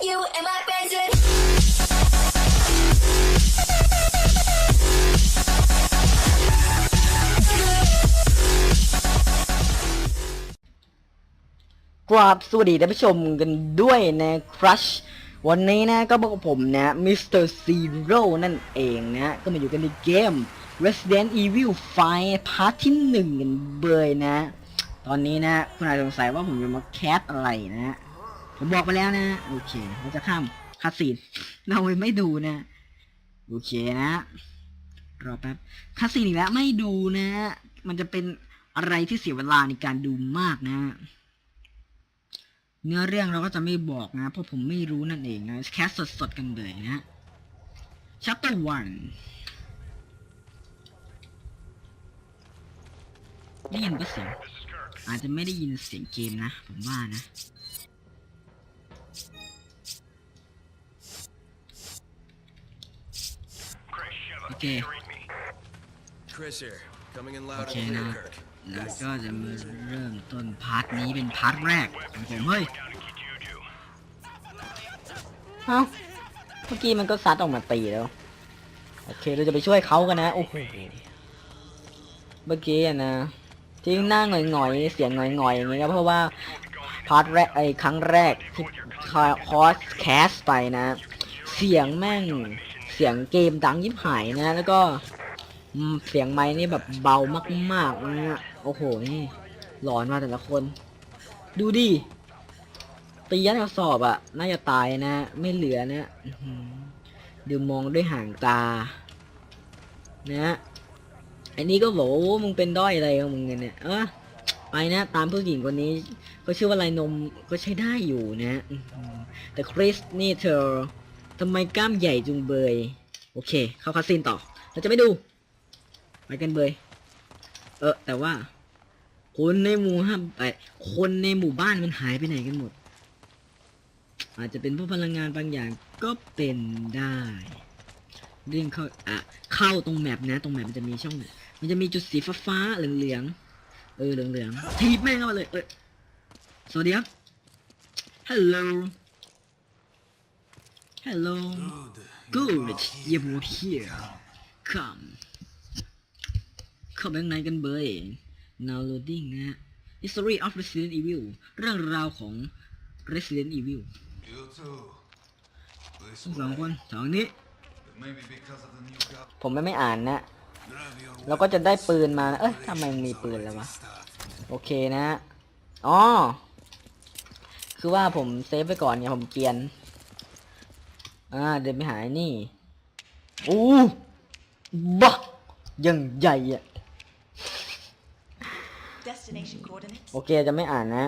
You and my friends and กราบสวัสดีท่านผู้ชมกันด้วยนะครัชวันนี้นะก็บอกบผมนะมิสเตอร์ซีโร่นั่นเองนะก็มาอยู่กันในเกม Resident Evil 5พาร์ทที่หนึ่งกันเบยนะ ตอนนี้นะ คุณอาจสงสัยว่าผมจะมาแคสอะไรนะ ผมบอกไปแล้วนะ โอเคเราจะข้ามคัดซีนเราไม่ดูนะ โอเคนะ รอแป๊บคัดซีนอีกแล้วไม่ดูนะ มันจะเป็นอะไรที่เสียเวลาในการดูมากนะ เนื้อเรื่องเราก็จะไม่บอกนะ เพราะผมไม่รู้นั่นเองนะแคสสดๆกันเลยนะ chapter one ได้ยินก็เสียงอาจจะไม่ได้ยินเสียงเกมนะ ผมว่านะ โอเค Chris here, coming in โอ loud เค and นะ clear, Kirk. แล้วก็จะมาเริ่มต้นพาร์ทนี้เป็นพาร์ทแรกของผมเฮ้ย เอ้าเมื่อกี้มันก็ซัดออกมาตีแล้ว โอเคเราจะไปช่วยเขากันนะโอ้โหเมื่อกี้อะนะที่หน้าหงอยๆเสียงหงอยๆอย่างนี้ก็เพราะว่าพาร์ทแรกไอ้ครั้งแรกที่คอสแคสไปนะ เสียงแม่ง เสียงเกมดังยิบหายนะ แล้วก็เสียงไม้นี่แบบเบามากๆนะโอ้โหนี่หลอนมาแต่ละคน ดูดิตียันกระสอบอะน่าจะตายนะ ไม่เหลือนะดูมองด้วยห่างตา นะไอ้นี้ก็บอกว่ามึงเป็นด้อยอะไรของมึงเนี่ยเออไปนะ ตามผู้หญิงคนนี้ ก็ชื่อว่าไรนมก็ใช้ได้อยู่นะแต่คริสนี่เธอ ทำไมกล้ามใหญ่จุงเบย โอเค เข้าคาสินต่อ เราจะไม่ดู ไปกันเบย เออ แต่ว่า คนในหมู่ห้ามไอคนในหมู่บ้านมันหายไปไหนกันหมด อาจจะเป็นเพราะพลังงานบางอย่างก็เป็นได้ เรื่องเข้าอะเข้าตรงแมปนะ ตรงแมปมันจะมีช่อง มันจะมีจุดสีฟ้าฟ้าเหลืองๆ เออเหลืองๆ ทีบแม่งเข้ามาเลย เอยสวัสดีครับ hello hello good you were here come เข้าไปข้างในกันเบย now loading นะฮะ history of Resident Evil เรื่องราวของ Resident Evil You too. This ทั้งสอง way. คนสองนี้ Maybe because of the new gov. ผมไม่ไม่อ่านนะ Grab your เราก็จะได้ปืนมานะเอ้ยทำไมมันมีปืนแล้ววะ stuff. โอเคนะ อ๋อ คือว่าผมเซฟไปก่อนเนี่ยผมเกรียน อ่าเดินไปหาไอ้นี่อู้บ้ายังใหญ่อะ destination coordinates. โอเคจะไม่อ่านนะ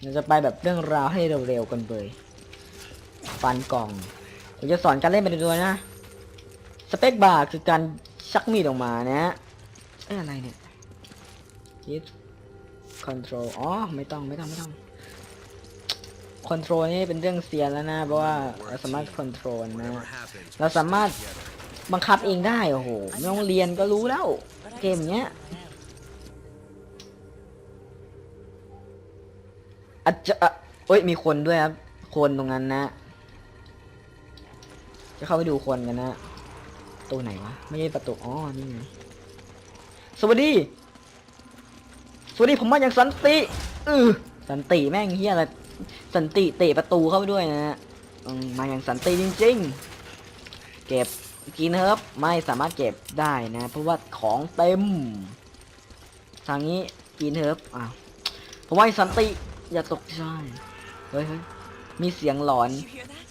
เราจะไปแบบเรื่องราวให้เร็วๆกันเลยฟันกล่องผมจะสอนการเล่นไปด้วยนะ สเปคบาร์คือการชักมีดออกมานะเอ้ยอะไรเนี่ย hit control อ๋อ ไม่ต้อง ไม่ต้อง ไม่ต้อง control นี่เป็นเรื่องเสียแล้วนะเพราะว่าเราสามารถ control นะ Whatever happens, เราสามารถบังคับเองได้โอ้โหไม่ต้องเรียนก็รู้แล้ว เกมเนี้ยอาจจะอะเอ้ยมีคนด้วยครับ คนตรงนั้นนะ จะเข้าไปดูคนกันนะตัวไหนวะ ไม่ใช่ประตูอ๋อนี่ไงสวัสดี สวัสดีผมมาอย่างสันติเออสันติแม่งเฮียอะไร สันติเตะประตูเข้าไปด้วยนะฮะมาอย่างสันติจริง ๆ เก็บกินเฮิร์บไม่สามารถเก็บได้นะ เพราะว่าของเต็ม ทางนี้กินเฮิร์บอ้าวผมว่าไอ้สันติอย่าตกใจเฮ้ยเฮ้ยมีเสียงหลอน You hear that?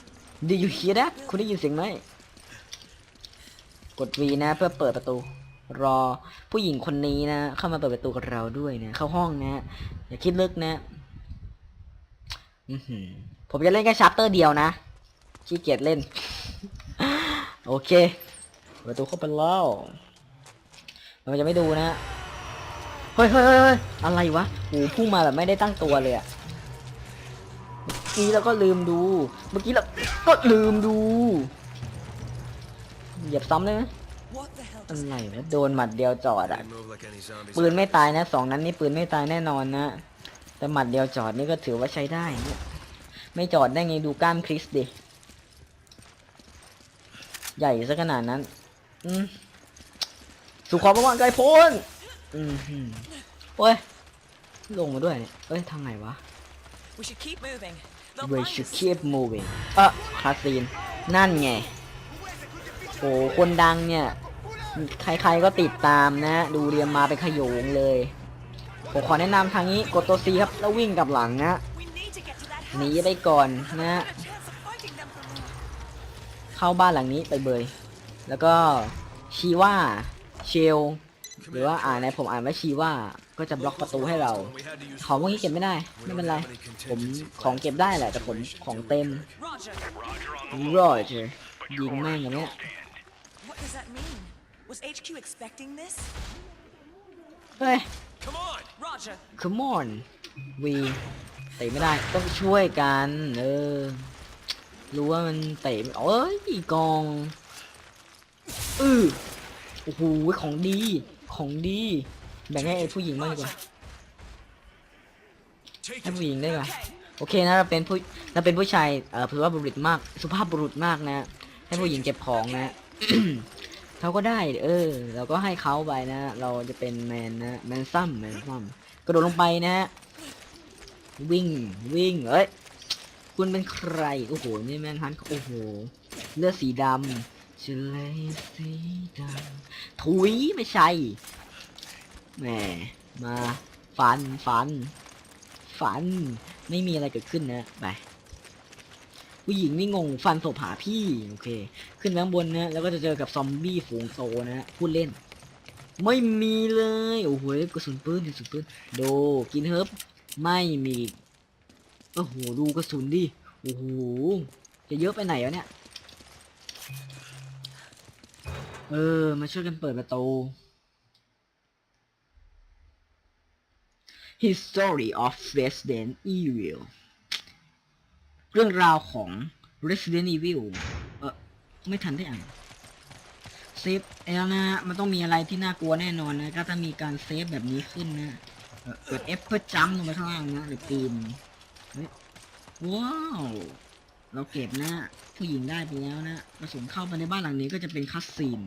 Do you hear that คุณได้ยินเสียงไหมกด V นะ เพื่อเปิดประตู รอผู้หญิงคนนี้นะ เข้ามาเปิดประตูกับเราด้วยนะ เข้าห้องนะ อย่าคิดลึกนะ ผมจะเล่นแค่ชัปเตอร์เดียวนะ ขี้เกียจเล่น โอเคเปิดประตูเข้าไปแล้วเราจะไม่ดูนะเฮ้ยเฮ้ยเฮ้ยเฮ้ยอะไรวะโอ้พุ่งมาแบบไม่ได้ตั้งตัวเลยอะเมื่อกี้เราก็ลืมดู เมื่อกี้เราก็ลืมดู เหยียบซ้ำเลยนะ What the hell อะ does ไรวะโดนหมัดเดียวจอดอะ they move like any zombies. ปืนไม่ตายนะสองนั้นนี่ปืนไม่ตายแน่นอนนะ แต่หมัดเดียวจอดนี่ก็ถือว่าใช้ได้เนี่ยไม่จอดได้ไงดูกล้ามคริสดิ ใหญ่ซะขนาดนั้น อืมสู่ความประวังไกลโพ้นอืมหืมโอ้ย ลงมาด้วยเนี่ยเอ้ยทางไหนวะ We should keep moving. They'll We find should us. keep moving เออคาซีน นั่นไงโอ้คนดังเนี่ย ใครๆก็ติดตามนะ ดูเรียมมาเป็นขโยงเลย ผมขอแนะนำทางนี้กดตัว C ครับแล้ววิ่งกลับหลังนะ We need to get to that หนี house. ไปก่อนนะ Got a chance of fighting them from here. เข้าบ้านหลังนี้ไปเบย แล้วก็ชีว่าเชลหรือว่าอ่านในผมอ่านว่าชีว่าก็จะบล็อกประตูให้เรา We had to use ของพวกนี้เก็บไม่ได้ ไม่เป็นไร ผมของเก็บได้แหละแต่ผมของเต็ม Roger. รอเจอยิงแม่งอย่างเนี้ย What does that mean? Was HQ expecting this? เฮ้ย Come on! Roger. come on วีเตะไม่ได้ต้องช่วยกันเออรู้ว่ามันเตะไม่เอ้ยกองอือโอ้โหของดีของดี แบ่งให้ไอ้ผู้หญิงบ้างดีกว่า Take ให้ it! ผู้หญิงได้ก่อนโอเคนะเราเป็นผู้เราเป็นผู้ชายเอ่อสุภาพบุรุษมาก สุภาพบุรุษมากนะ ให้ผู้หญิงเก็บของนะ เขาก็ได้ เออ เราก็ให้เขาไปนะ เราจะเป็นแมนนะ แมนซัมแมนซัมกระโดดลงไปนะฮะ วิ่ง วิ่ง เอ้ย คุณเป็นใคร โอ้โห นี่แมนฮันโอ้โห เลือดสีดำเฉลยสีดำถุยไม่ใช่ แหม มา ฟัน ฟันฝัน ไม่มีอะไรเกิดขึ้นนะ ไป ผู้หญิงนี่งงฟันศพหาพี่โอเค ขึ้นข้างบนนะแล้วก็จะเจอกับซอมบี้ฝูงโตนะพูดเล่น ไม่มีเลยโอ้โหกระสุนปืนกระสุนปืนโดกินเฮิร์บไม่มีโอ้โหดูกระสุนดิโอ้โหจะเยอะไปไหนวะเนี่ยเออมาช่วยกันเปิดประตู History of Resident Evil เรื่องราวของ Resident Evil เออไม่ทันได้อ่านเซฟแล้วนะมันต้องมีอะไรที่น่ากลัวแน่นอนนะ ก็ถ้ามีการเซฟแบบนี้ขึ้นนะเอ่อเกิด F เพื่อจัมลงไปข้างล่างนะหรือปีนเฮ้ยว้าว เราเก็บนะผู้หญิงได้ไปแล้วนะกระสุนเข้าไปในบ้านหลังนี้ก็จะเป็นคัสซีน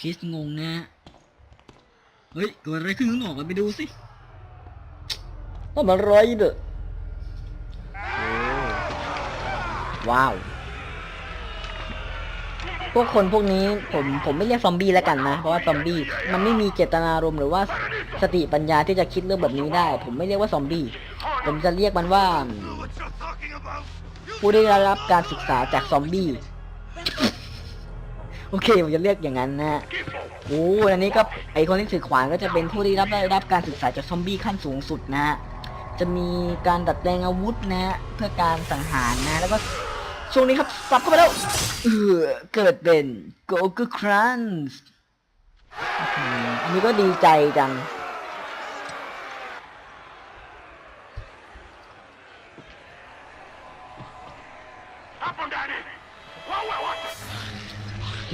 คิสงงนะ เฮ้ยเกิดอะไรขึ้นข้างนอกกันไปดูสิ ทำอะไรเด้อว้าว พวกคนพวกนี้ผมผมไม่เรียกซอมบี้แล้วกันนะ เพราะว่าซอมบี้มันไม่มีเจตนารมณ์หรือว่าสติปัญญาที่จะคิดเรื่องแบบนี้ได้ ผมไม่เรียกว่าซอมบี้ผมจะเรียกมันว่า ผู้ได้รับการศึกษาจากซอมบี้โอเคผมจะเรียกอย่างนั้นนะโอ้อันนี้ก็ไอคนที่ถือขวานก็จะเป็นผู้ที่รับได้รับการศึกษาจากซอมบี้ขั้นสูงสุดนะฮะ จะมีการดัดแปลงอาวุธนะ เพื่อการสังหารนะ แล้วก็ช่วงนี้ครับสับเข้าไปแล้วเออเกิดเป็นโกกุครันส์อันนี้ก็ดีใจจัง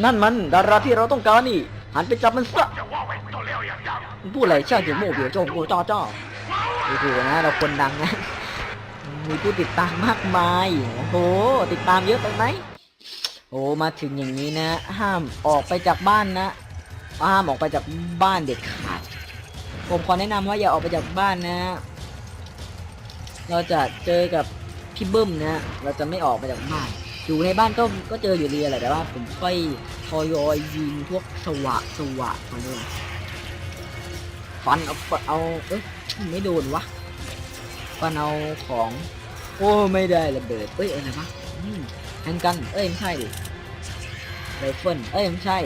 นั่นมันดาราที่เราต้องการนี่ หันไปจับมันซะพูดอะไรเช่าเจียโม่เบียวโจ้โก้จ้อจ้อ โอ้โหนะเราคนดังนะมีผู้ติดตามมากมายโอ้โหติดตามเยอะไปไหมโอ้มาถึงอย่างนี้นะ ห้ามออกไปจากบ้านนะห้ามออกไปจากบ้านเด็ดขาดผมขอแนะนำว่าอย่าออกไปจากบ้านนะ เราจะเจอกับพี่เบิ้มนะเราจะไม่ออกไปจากบ้านอยู่ในบ้านก็ก็เจออยู่ดีแหละแต่ว่าผมค่อยทอยอยยิงพวกสวะสวะมาเลย ฟันเอาเอาเอ้ยไม่โดนวะฟันเอาของ โอ้ไม่ได้ระเบิดเอ้ยอะไรวะอืมแฮนกัน เอ้ยไม่ใช่ดิไรเฟิลเอ้ยไม่ใช่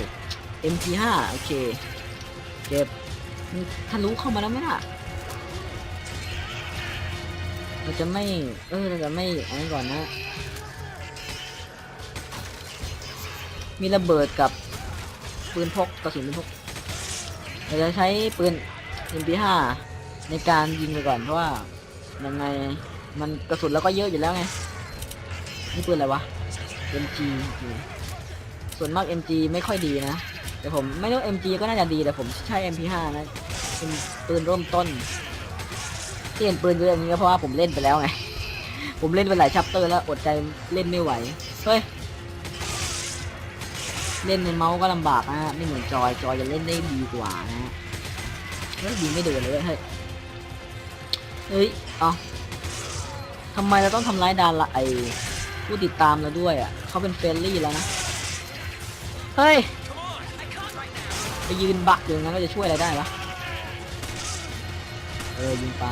MP5 โอเคเก็บทะลุเข้ามาแล้วไหมล่ะเราจะไม่ เออเราจะไม่อันนี้ก่อนนะ มีระเบิดกับปืนพกกระสุนปืนพกเราจะใช้ปืน MP5 ในการยิงไปก่อนเพราะว่ายังไงมันกระสุนเราก็เยอะอยู่แล้วไง นี่ปืนอะไรวะ MG ส่วนมาก MG ไม่ค่อยดีนะ แต่ผมไม่รู้ MG ก็น่าจะดีแต่ผมใช้ MP5 นะเป็นปืนเริ่มต้นที่เห็นปืนเยอะอย่างนี้ก็เพราะว่าผมเล่นไปแล้วไง ผมเล่นไปหลายชัปเตอร์แล้วอดใจเล่นไม่ไหว เฮ้ย เล่นในเมาส์ก็ลำบากนะฮะไม่เหมือนจอย จอยจะเล่นได้ดีกว่านะฮะ ฮ้ยยิงไม่เดินเลยเฮ้ยเฮ้ยเอาทำไมเราต้องทำร้ายดาราไอผู้ติดตามเราด้วยอะเขาเป็นเฟรนลี่แล้วนะเฮ้ยไปยืนบักอยู่งั้นเราจะช่วยอะไรได้วะเออยิงไป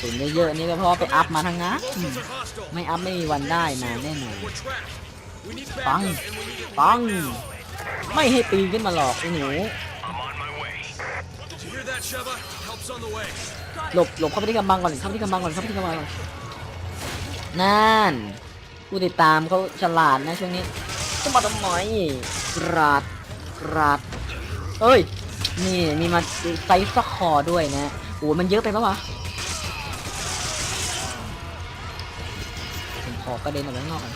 สูนเยอะๆนี่ก็เพราะไปอัพมาทั้งนั้นไม่อัพไม่มีวันได้มาแน่นอนปังปังไม่ให้ปีนขึ้นมาหรอกไอ้หนู หลบหลบเข้าไปที่กำบังก่อนเข้าไปที่กำบังก่อนเข้าไปที่กำบังก่อนนั่นผู้ติดตามเขาฉลาดนะช่วงนี้จะมาทำไมกราดกราดเอ้ย นี่มีมาไซส์ซักคอด้วยนะโอ้ยมันเยอะไปปะวะผมขอกระเด็นออกไปข้างนอกก่อน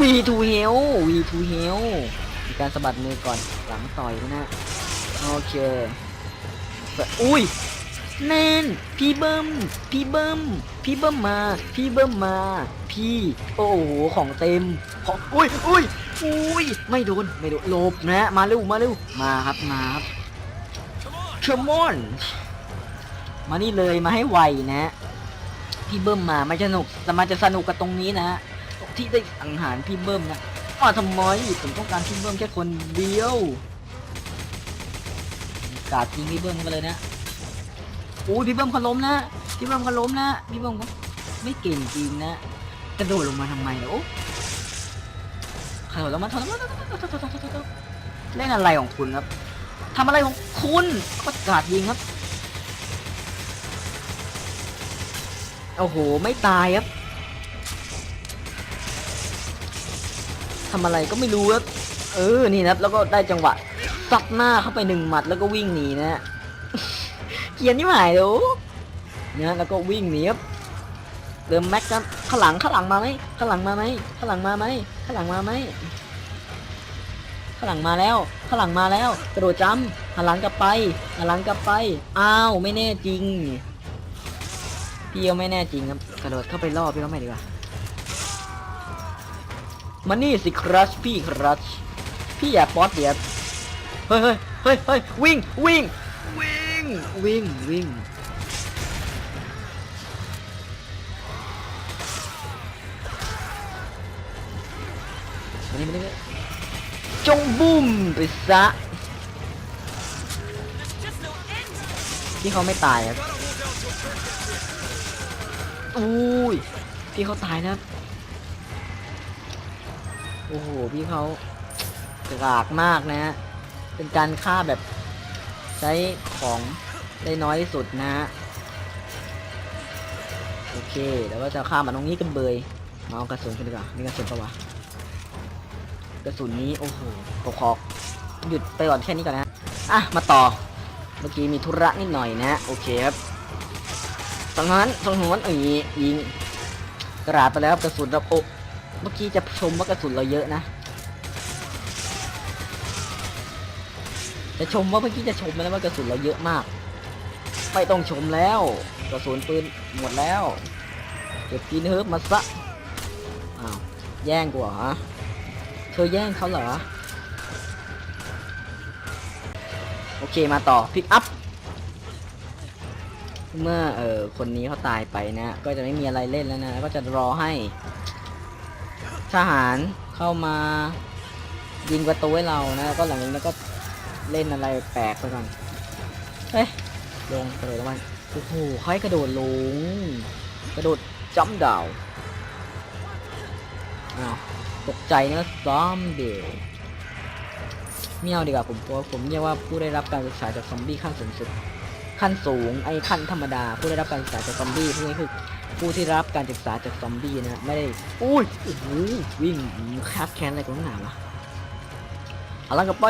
V2 Hell V2 Hell มีการสะบัดมือก่อน หลังต่อยด้วยนะโอเคแบบอุ้ยแน่นพี่เบิ้มพี่เบิ้มพี่เบิ้มมา พี่เบิ้มมา พี่ โอ้โหของเต็มของอุ้ยอุ้ยอุ้ยไม่โดนไม่โดนหลบนะ มาเร็วมาเร็วมาครับมาครับ Come on มานี่เลยมาให้ไวนะ พี่เบิ้มมาไม่สนุกแต่มันจะสนุกกับตรงนี้นะที่ได้สังหารพี่เบิ้มนะ อ้าทำไมผมต้องการพี่เบิ้มแค่คนเดียวกาดยิงพี่เบิ้มกันเลยนะโอ้ยพี่เบิ้มเขาล้มนะพี่เบิ้มเขาล้มนะพี่เบิ้มเขาไม่เก่งจริงนะกระโดดลงมาทำไมนะโอ้กระโดดลงมาทำไมเล่นอะไรของคุณครับทำอะไรของคุณก็กาดยิงครับโอ้โห ไม่ตายครับ ทำอะไรก็ไม่รู้ครับเออนี่นะครับ แล้วก็ได้จังหวะซัดหน้าเข้าไปหนึ่งหมัดแล้วก็วิ่งหนีนะฮะเกียนนี่หมายดี๋ยวเนี่ยแล้วก็วิ่งหนีครับเดิมแม็กครับข้างหลังข้างหลังมาไหมข้างหลังมาไหมข้างหลังมาไหมข้างหลังมาไหมข้างหลังมาแล้วข้างหลังมาแล้ว กระโดดจ้ำหันหลังกลับไปหันหลังกลับไปอ้าวไม่แน่จริงพี่ก็ไม่แน่จริงครับกระโดดเข้าไปล่อพี่ก็ไม่ดีกว่า มานี่สิครัชพี่ครัชพี่อย่าป๊อตเดี๋ยวเฮ้ยเฮ้ยเฮ้ยเฮ้ยวิ่งวิ่งวิ่งวิ่งวิ่งมานี่มานี่จงบุ้มไปซะพี่เขาไม่ตายครับอุ้ยพี่เขาตายนะครับ อ้โห พี่เขากรากมากนะฮะ เป็นการฆ่าแบบใช้ของได้น้อยที่สุดนะฮะ โอเคเดี๋ยวก็จะฆ่ามันตรงนี้กันเบยมาเอากระสุนกันดีกว่านี่กระสุนปะวะ กระสุนนี้ โอ้โหผมขอหยุดไปก่อนแค่นี้ก่อนนะ อะ มาต่อ เมื่อกี้มีธุระนิดหน่อยนะ โอเคครับสังหารสังหารเอ้ยยิงกระดาษไปแล้วกระสุนเราโอะ เมื่อกี้จะชมว่ากระสุนเราเยอะนะ จะชมว่าเมื่อกี้จะชมไปแล้วว่ากระสุนเราเยอะมาก ไม่ต้องชมแล้ว กระสุนปืนหมดแล้ว เก็บกินเฮิร์บมาซะ อ้าว แย่งกูเหรอ เธอแย่งเขาเหรอ โอเคมาต่อพิกอัพเมื่อเออคนนี้เขาตายไปนะ ก็จะไม่มีอะไรเล่นแล้วนะ ก็จะรอให้ ทหารเข้ามายิงประตูให้เรานะแล้วก็หลังจากนั้นก็เล่นอะไรแปลกไปก่อนเฮ้ยลงกระโดดลงมาโอ้โหใครกระโดดลง กระโดดจัมดาวอ้าวตกใจนะซอมเบลไม่เอาดีกว่าผมเพราะว่าผมเรียกว่าผู้ได้รับการศึกษาจากซอมบี้ขั้นสูงสุด ขั้นสูงไอ้ขั้นธรรมดา ผู้ได้รับการศึกษาจากซอมบี้ผู้นี้คือ ผู้ที่รับการศึกษาจากซอมบี้นะไม่ได้อุ้ยโอ้โหวิ่งคาดแค้นอะไรกันหนาวะเอาละกับไป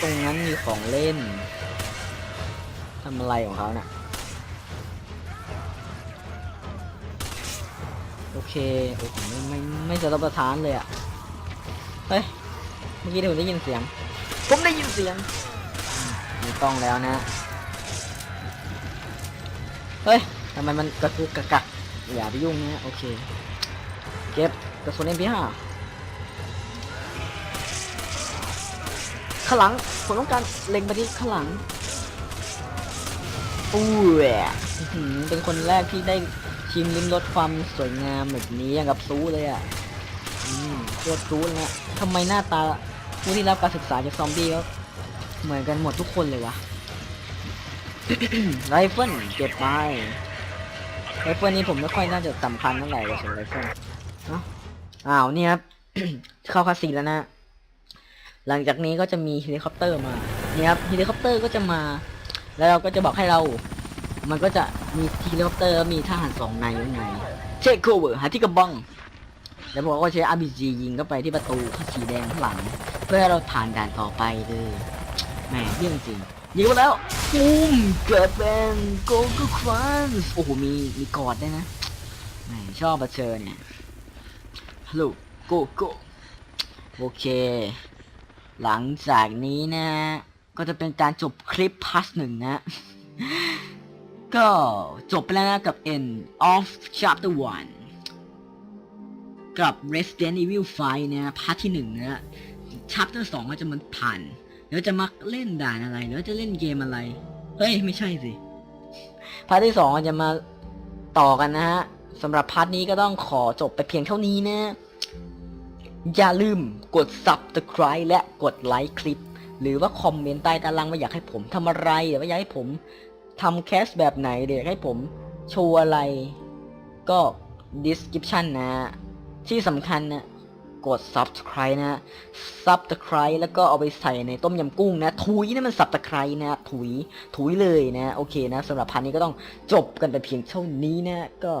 ตรงนั้นมีของเล่นทำอะไรของเขาเนะ่ะโอเคโอ้โหไม่ไม่ไม่จะรับประทานเลยอะ่ะเฮ้ยเมื่อกี้ผมได้ยินเสียง ผมได้ยินเสียงไม่ต้องแล้วนะ เฮ้ยทำไมมันกระกุกกระกักอย่าไปยุ่งนะโอเค เก็บกระสุน MP5 ข้างหลังผมต้องการเล็งไปที่ข้างหลังอู้แหวะอื้อหือเป็นคนแรกที่ได้ชิมลิ้มรสความสวยงามแบบนี้อย่างกับซูเลยอะอืมโคตรซูเลยนะทำไมหน้าตาผู้ที่รับการศึกษาจากซอมบี้เขาเหมือนกันหมดทุกคนเลยวะ ไรเฟิลเก็บไปไรเฟิลนี้ผมไม่ค่อยน่าจะสำคัญเท่าไหร่เลยส่วนไรเฟิลเอ้าอ้าวเนี่ยครับ เข้าคาซีแล้วนะ หลังจากนี้ก็จะมีเฮลิคอปเตอร์มาเนี่ยครับเฮลิคอปเตอร์ก็จะมา แล้วเราก็จะบอกให้เรา มันก็จะมีเฮลิคอปเตอร์มีทหารสองนายอยู่ข้างในเช็คโคเวอร์หาที่กระบังแล้วผมก็ใช้ RPG ยิงเข้าไปที่ประตูสีแดงข้างหลัง เพื่อให้เราผ่านด่านต่อไปเลยแหมเรื่องจริง ยิงไปแล้วปุ้มเกิดเป็นโกโก้ครันโอ้โหมีมีกอดได้นะชอบปรเชิญเนี่ยฮัลโหลโกโกโอเค หลังจากนี้นะ ก็จะเป็นการจบคลิปพาร์ทหนึ่งนะ ก็จบไปแล้วนะกับ end of chapter 1 กับ Resident Evil 5 นะพาร์ทที่1นะ chapter 2 ก็จะมันผ่าน แล้วจะมาเล่นด่านอะไรแล้วจะเล่นเกมอะไรเฮ้ยไม่ใช่สิพาร์ทที่2ก็จะมาต่อกันนะฮะสำหรับพาร์ทนี้ก็ต้องขอจบไปเพียงเท่านี้นะ อย่าลืมกด subscribe และกดไลค์คลิป หรือว่าคอมเมนต์ใต้ตารางว่าอยากให้ผมทำอะไรหรือว่าอยากให้ผมทำแคสแบบไหนหรืออยากให้ผมโชว์อะไร ก็ description นะ ที่สำคัญนะ กด subscribe นะ subscribe แล้วก็เอาไปใส่ในต้มยำกุ้งนะ ถุยนะมัน subscribe นะ ถุย ถุยเลยนะ โอเคนะสำหรับพันนี้ก็ต้องจบกันไปเพียงเท่านี้นะ ก็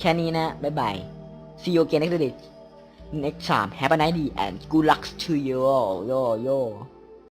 แค่นี้นะ บ๊ายบาย see you again next day next time have a nice day and good luck to you all yo yo